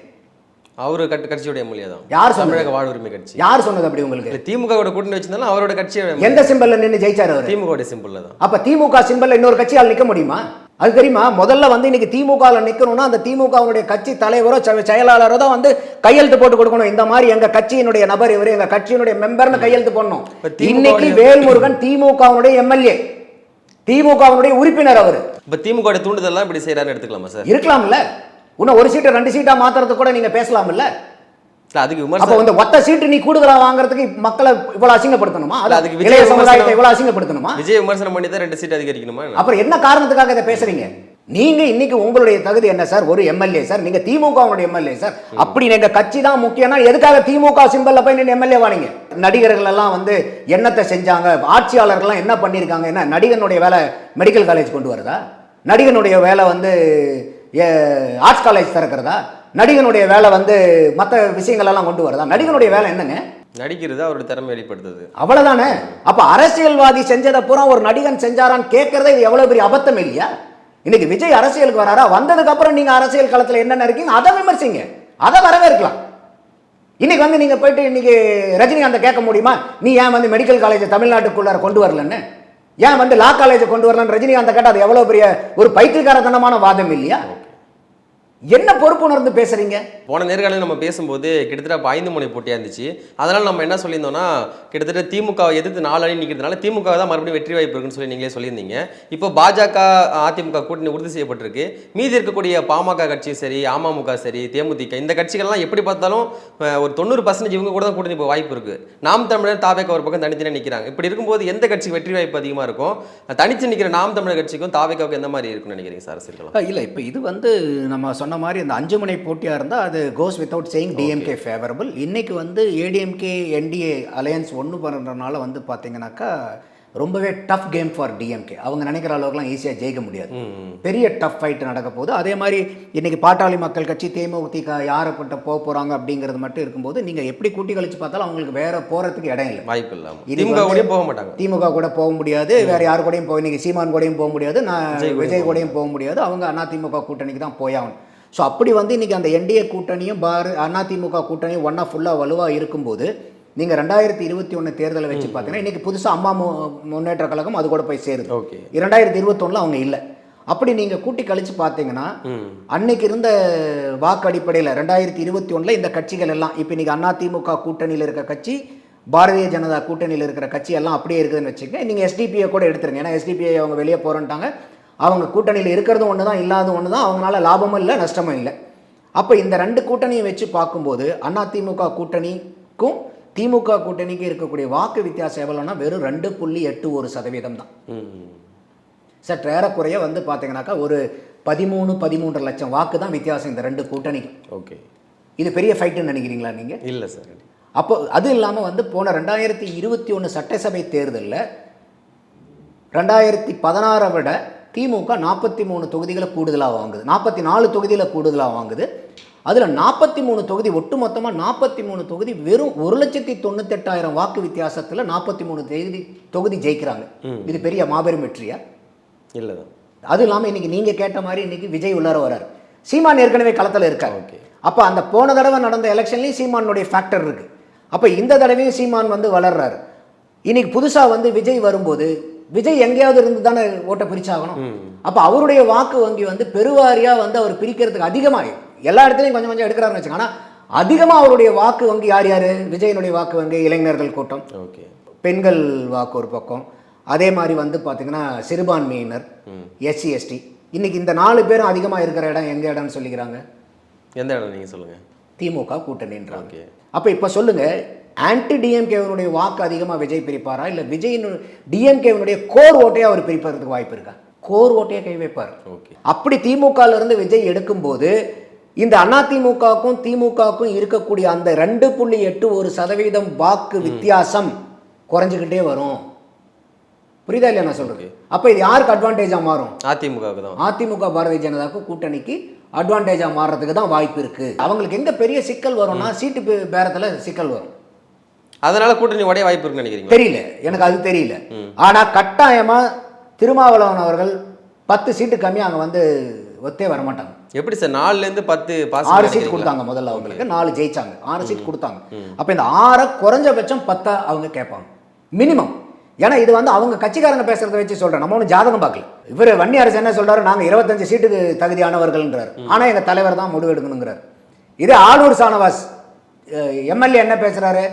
அவரு கட் கட்சியோட எம்எல்ஏ தான். யார்? தமிழக வாழ்வுரிமை கட்சி. யார் சொன்னது அப்படி உங்களுக்கு? இல்ல திமுகவோட கூட்டணி வச்சிருந்தாலும் அவரோட கட்சியோட எந்த சிம்பல்ல நின்னு ஜெயிச்சாரு அவர்? திமுகவோட சிம்பிள்ல தான். அப்ப திமுக சிம்பல்ல இன்னொரு கட்சியால் நிக்க முடியுமா? அது தெரியுமா? முதல்ல வந்து இன்னைக்கு திமுகவில் நிக்கணும்னா அந்த திமுகவுடைய கட்சி தலைவரோ செயலாளரோ தான் வந்து கையெழுத்து போட்டு கொடுக்கணும். இந்த மாதிரி எங்க கட்சியினுடைய நபர் இவர் எங்க கட்சியினுடைய மெம்பர்னு கையெழுத்து போடணும். திமுக இன்னைக்கு வேல்முருகன் திமுகவுடைய எம்எல்ஏ. திமுகவுடைய உறுப்பினர் அவர். இப்ப திமுக தூண்டுதல்லாம் இப்படி செய்யறாருன்னு எடுத்துக்கலாமா சார்? இருக்கலாம்ல. இன்னும் ஒரு சீட்டை ரெண்டு சீட்டா மாத்துறது கூட நீங்க பேசலாம்ல இல்ல அதுக்கு அப்ப விமர்சனம் வந்து ஒத்த சீட்டு நீ கூடுதலா வாங்குறதுக்கு மக்களை இவ்வளவு அசிங்கப்படுத்தணுமா? அது அதுக்கு விஜய் இளைய சமுதாயத்தை இவ்வளவு அசிங்கப்படுத்தணுமா? விஜய் விமர்சனம் பண்ணி தான் ரெண்டு சீட் அதிகரிக்கணுமா? அப்புறம் என்ன காரணத்துக்காக இதை பேசுறீங்க? நீங்க இன்னைக்கு உங்களுடைய தகுதி என்ன சார்? ஒரு எம்எல்ஏ சார். நீங்க திமுகவுடைய எம்எல்ஏ சார். அப்படி எங்க கட்சி தான் முக்கியம்னா எதுக்காக திமுக சிம்பல்ல போய் நின்று எம்எல்ஏ வானீங்க? நடிகர்கள் எல்லாம் வந்து என்னத்தை செஞ்சாங்க? ஆட்சியாளர்கள்லாம் என்ன பண்ணியிருக்காங்க? என்ன நடிகனுடைய வேலை மெடிக்கல் காலேஜ் கொண்டு வருதா? நடிகனுடைய வேலை வந்து ஆர்ட்ஸ் காலேஜ் திறக்கிறதா? நடிகனுடைய வேலை வந்து மற்ற விஷயங்கள் எல்லாம் கொண்டு வருதா? நடிகனுடைய வேலை என்னங்க? நடிக்கிறது அவரோட திறமை வெளிப்படுத்துது. அவ்வளவுதானே? அப்ப அரசியல்வாதி செஞ்சதை பூரா ஒரு நடிகன் செஞ்சாரான்னு கேட்கறதே இது எவ்வளவு பெரிய அபத்தம் இல்லையா? இன்னைக்கு விஜய் அரசியலுக்கு வராரா? வந்ததுக்கு அப்புறம் நீங்க அரசியல் களத்துல என்னென்ன இருக்கீங்க? அதை விமர்சிங்க. அதை வரவேற்கலாம். இன்னைக்கு வந்து நீங்க போயிட்டு இன்னைக்கு ரஜினிகாந்தை கேட்க முடியுமா? நீ ஏன் வந்து மெடிக்கல் காலேஜ் தமிழ்நாட்டுக்குள்ளார கொண்டு வரலன்னு? ஏன் வந்து லா காலேஜை கொண்டு வரலன்னு ரஜினிகாந்தை கேட்டால் அது எவ்வளவு பெரிய ஒரு பைத்தியக்காரத்தனமான வாதம் இல்லையா? என்ன பொறுப்புணர்ந்து பேசுறீங்க? போன நேர்காணலில் நம்ம பேசும்போது கிட்டத்தட்ட அப்ப ஐந்து முனை போட்டியா இருந்துச்சு. அதனால நம்ம என்ன சொல்லியிருந்தோம்னா கிட்டத்தட்ட திமுக எதிர்த்து நாலு அணி நிற்கிறதுனால திமுக தான் மறுபடியும் வெற்றி வாய்ப்பு இருக்குன்னு சொல்லி நீங்களே சொல்லியிருந்தீங்க. இப்போ பாஜக அதிமுக கூட்டணி உறுதி செய்யப்பட்டிருக்கு. மீதி இருக்கக்கூடிய பாமக கட்சியும் சரி அமமுக சரி தேமுதிக இந்த கட்சிகள்லாம் எப்படி பார்த்தாலும் ஒரு தொண்ணூறு பர்சன்டேஜ் இவங்க கூட தான் கூட்டணி இப்போ வாய்ப்பு இருக்கு. நாம் தமிழர் தாவேக்க ஒரு பக்கம் தனித்தனியாக நிற்கிறாங்க இப்படி இருக்கும்போது எந்த கட்சிக்கு வெற்றி வாய்ப்பு அதிகமாக இருக்கும் தனிச்சு நிற்கிற நாம் தமிழர் கட்சிக்கும் தாவேக்காவுக்கு எந்த மாதிரி இருக்கும்னு நினைக்கிறீங்க சார் இல்லை இப்போ இது வந்து நம்ம சொன்ன மாதிரி அந்த அஞ்சு முனை போட்டியாக இருந்தால் அது goes without saying DMK favourable இன்னைக்கு வந்து ஏடிஎம்கே என்டிஏ அலையன்ஸ் ஒன்று பண்ணுறதுனால வந்து பார்த்தீங்கன்னாக்கா ரொம்பவே டஃப் கேம் ஃபார் டிஎம்கே அவங்க நினைக்கிற அளவுக்குலாம் ஈஸியாக ஜெயிக்க முடியாது. பெரிய டஃப் ஃபைட் நடக்க போகுது. அதே மாதிரி இன்னைக்கு பாட்டாளி மக்கள் கட்சி தேமுதிக யாரை கிட்ட போக போகிறாங்க அப்படிங்கிறது மட்டும் இருக்கும்போது நீங்கள் எப்படி கூட்டி கழிச்சு பார்த்தாலும் அவங்களுக்கு வேற போகிறதுக்கு இடம் இல்லை. வாய்ப்பு இது திமுக கூடயும் போக மாட்டாங்க. திமுக கூட போக முடியாது. வேற யாரு கூடயும் போய் இன்னைக்கு சீமான் கூடயும் போக முடியாது. நான் விஜய் கூடயும் விஜய் கூடயும் போக முடியாது. அவங்க அதிமுக கூட்டணிக்கு தான் போயாகணும். ஸோ அப்படி வந்து இன்னைக்கு அந்த என்டிஏ கூட்டணியும் பார் அதிமுக கூட்டணியும் ஒன்றா ஃபுல்லாக வலுவாக இருக்கும்போது நீங்கள் ரெண்டாயிரத்தி இருபத்தி ஒன்று தேர்தலை வச்சு பார்த்தீங்கன்னா இன்னைக்கு புதுசாக அம்மா மு- முன்னேற்ற கழகம் அது கூட போய் சேருது. ஓகே. இரண்டாயிரத்தி இருபத்தொன்னில் அவங்க இல்லை. அப்படி நீங்கள் கூட்டி கழிச்சு பார்த்தீங்கன்னா அன்னைக்கு இருந்த வாக்கு அடிப்படையில் ரெண்டாயிரத்தி இருபத்தி ஒன்றில் இந்த கட்சிகள் எல்லாம் இப்போ இன்னைக்கு அதிமுக கூட்டணியில் இருக்க கட்சி பாரதிய ஜனதா கூட்டணியில் இருக்கிற கட்சி எல்லாம் அப்படியே இருக்குதுன்னு வச்சுக்கோங்க. நீங்கள் எஸ்டிபிஐ கூட எடுத்துருங்க. ஏன்னா எஸ்டிபிஐ அவங்க வெளியே போகிறேன்ட்டாங்க அவங்க கூட்டணியில் இருக்கிறதும் ஒன்று தான் இல்லாத ஒன்று தான் அவங்களால லாபமும் இல்லை நஷ்டமும் இல்லை. அப்போ இந்த ரெண்டு கூட்டணியை வச்சு பார்க்கும்போது அதிமுக கூட்டணிக்கும் திமுக கூட்டணிக்கு இருக்கக்கூடிய வாக்கு வித்தியாசம் எவ்வளோன்னா வெறும் ரெண்டு புள்ளி எட்டு ஒரு சதவீதம் தான். சற்று ஏறக்குறைய வந்து பார்த்தீங்கன்னாக்கா ஒரு பதிமூணு பதிமூன்று லட்சம் வாக்கு தான் வித்தியாசம் இந்த ரெண்டு கூட்டணிக்கும். ஓகே. இது பெரிய ஃபைட்டுன்னு நினைக்கிறீங்களா நீங்கள் இல்லை சார். அப்போ அது இல்லாமல் வந்து போன ரெண்டாயிரத்தி இருபத்தி ஒன்று சட்டசபை தேர்தலில் ரெண்டாயிரத்தி பதினாறை விட திமுக நாற்பத்தி மூணு தொகுதிகளை கூடுதலாக வாங்குது. நாற்பத்தி நாலு தொகுதியில் கூடுதலாக வாங்குது. அதில் நாற்பத்தி மூணு தொகுதி ஒட்டுமொத்தமாக நாற்பத்தி மூணு தொகுதி வெறும் ஒரு லட்சத்தி தொண்ணூத்தெட்டாயிரம் வாக்கு வித்தியாசத்தில் நாற்பத்தி மூணு தொகுதி தொகுதி ஜெயிக்கிறாங்க. இது பெரிய மாபெரும் வெற்றியா? இல்லை. தான் அது இல்லாமல் இன்னைக்கு நீங்கள் கேட்ட மாதிரி இன்னைக்கு விஜய் உள்ளார வராரு. சீமான் ஏற்கனவே களத்தில் இருக்காரு. ஓகே. அப்போ அந்த போன தடவை நடந்த எலெக்ஷன்லேயும் சீமானுடைய ஃபேக்டர் இருக்கு. அப்போ இந்த தடவையும் சீமான் வந்து வளர்றாரு. இன்னைக்கு புதுசாக வந்து விஜய் வரும்போது விஜய் எங்கேயாவது இருந்து தானே ஓட்டை பிரிச்சாகணும். அப்போ அவருடைய வாக்கு வங்கி வந்து பெருவாரியாக வந்து அவர் பிரிக்கிறதுக்கு அதிகமாக எல்லா இடத்துலையும் கொஞ்சம் கொஞ்சம் எடுக்கிறாருன்னு வச்சுக்கோங்க. ஆனால் அதிகமாக அவருடைய வாக்கு வங்கி யார் யார்? விஜயனுடைய வாக்கு வங்கி இளைஞர்கள் கூட்டம். ஓகே. பெண்கள் வாக்கு ஒரு பக்கம். அதே மாதிரி வந்து பார்த்தீங்கன்னா சிறுபான்மையினர் எஸ்சி எஸ்டி. இன்னைக்கு இந்த நாலு பேரும் அதிகமாக இருக்கிற இடம் எந்த இடம்னு சொல்லிக்கிறாங்க? எந்த இடம் நீங்கள் சொல்லுங்கள் திமுக கூட்டணின்றாங்க. ஓகே. அப்போ இப்போ சொல்லுங்க ஆன்டி டிஎம்கேவனுடைய வாக்கு அதிகமாக விஜய் பிரிப்பாரா? இல்லை விஜயின் டிஎம்கேவனுடைய கோர் ஓட்டையை அவர் பிரிப்பதற்கு வாய்ப்பு இருக்கா? கோர் ஓட்டையை கை வைப்பார். ஓகே. அப்படி திமுகல இருந்து விஜய் எடுக்கும்போது இந்த அதிமுகவுக்கும் திமுகவுக்கும் இருக்கக்கூடிய அந்த ரெண்டு புள்ளி எட்டு ஒரு சதவீதம் வாக்கு வித்தியாசம் குறைஞ்சிக்கிட்டே வரும். புரியுதா இல்லையா நான் சொல்றது? அப்போ இது யாருக்கு அட்வான்டேஜா மாறும்? அதிமுகவுக்கு தான். அதிமுக பாரதிய ஜனதாவுக்கு கூட்டணிக்கு அட்வான்டேஜா மாறுறதுக்கு தான் வாய்ப்பு இருக்கு. அவங்களுக்கு எங்க பெரிய சிக்கல் வரும்னா சீட்டு பேரத்துல சிக்கல் வரும். அதனால கூட்டணி உடைய வாய்ப்பு இருக்குன்னு நினைக்கிறீங்களா? தெரியல. எனக்கு அது தெரியல. ஆனா கட்டாயமா திருமாவளவன் அவர்கள் பத்து சீட்டு கம்மி அங்க வந்து ஒத்தே வரமாட்டாங்க. எப்படி சார்? நாலுல இருந்து பத்து பாஸ் ஆறு சீட் கொடுத்தாங்க முதல்ல அவங்களுக்கு. நாலு ஜெயிச்சாங்க. ஆறு சீட் கொடுத்தாங்க. அப்ப இந்த ஆறை குறைஞ்சபட்சம் பத்தா அவங்க கேட்பாங்க. மினிமம். ஏன்னா இது வந்து அவங்க கட்சிக்காரங்க பேசுறத வச்சு சொல்றேன். நம்ம ஒன்றும் ஜாதகம் பார்க்கல. இவர் வன்னி அரசு என்ன சொல்றாரு? நாங்க இருபத்தஞ்சு சீட்டுக்கு தகுதியானவர்கள்ன்றார். ஆனா எங்க தலைவர் தான் முடிவு எடுக்கணுங்கிறார் இது ஆளூர் சானவாஸ் எம்எல்ஏ என்ன பேசுறாரு?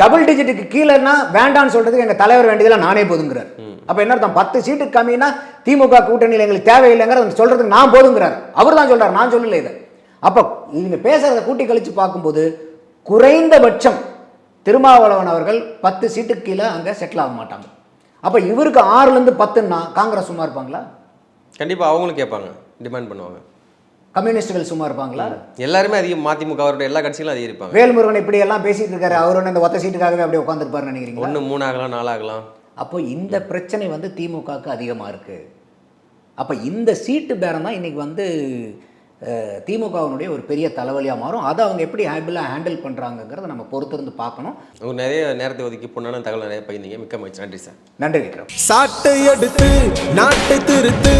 டபுள் டிஜிட்டுக்கு கீழேன்னா வேண்டாம்னு சொல்றதுக்கு எங்க தலைவர் வேண்டியதெல்லாம் நானே போதுங்கிறார். அப்ப என்ன அர்த்தம்? பத்து சீட்டு கம்மினா திமுக கூட்டணியில் எங்களுக்கு தேவையில்லைங்கிறத சொல்றதுக்கு நான் போதுங்கிறார். அவர் தான் சொல்றாரு நான் சொல்லல இதை. அப்போ இவங்க பேசுறத கூட்டி கழிச்சு பார்க்கும்போது குறைந்தபட்சம் திருமாவளவன் அவர்கள் பத்து சீட்டுக்கு கீழே அங்க செட்டில் ஆக மாட்டாங்க. அப்போ இவருக்கு ஆறுல இருந்து பத்துன்னா காங்கிரஸ் சும்மா இருப்பாங்களா? கண்டிப்பா அவங்களும் கேட்பாங்க டிமாண்ட் பண்ணுவாங்க. கம்யூனிஸ்டுகள் சும்மா இருப்பாங்களா? எல்லாருமே அதிகம் மதிமுக அவருடைய எல்லா கட்சிகளும் அதிகரிப்பாங்க வேல்முருகன் இப்படி எல்லாம் பேசிட்டு இருக்காரு. அவர் இந்த ஒத்த சீட்டுக்காகவே அப்படியே உட்காந்துருப்பாருன்னு நினைக்கிறீங்களா? ஒன்று மூணு ஆகலாம் நாலு ஆகலாம் அப்போ இந்த பிரச்சனை வந்து திமுகவுக்கு அதிகமாக இருக்கு. அப்போ இந்த சீட்டு பேரம் தான் இன்னைக்கு வந்து திமுகவினுடைய ஒரு பெரிய தலைவலியாக மாறும். அதை அவங்க எப்படி ஹேபிளாக ஹேண்டில் பண்ணுறாங்கங்கிறத நம்ம பொறுத்திருந்து பார்க்கணும். உங்களுக்கு நிறைய நேரத்தை ஒதுக்கி பொண்ணான தகவல் நிறைய பகிர்ந்தீங்க. மிக்க மகிழ்ச்சி. நன்றி சார். நன்றி விக்ரம். சாட்டை எடுத்து நாட்டை திருத்து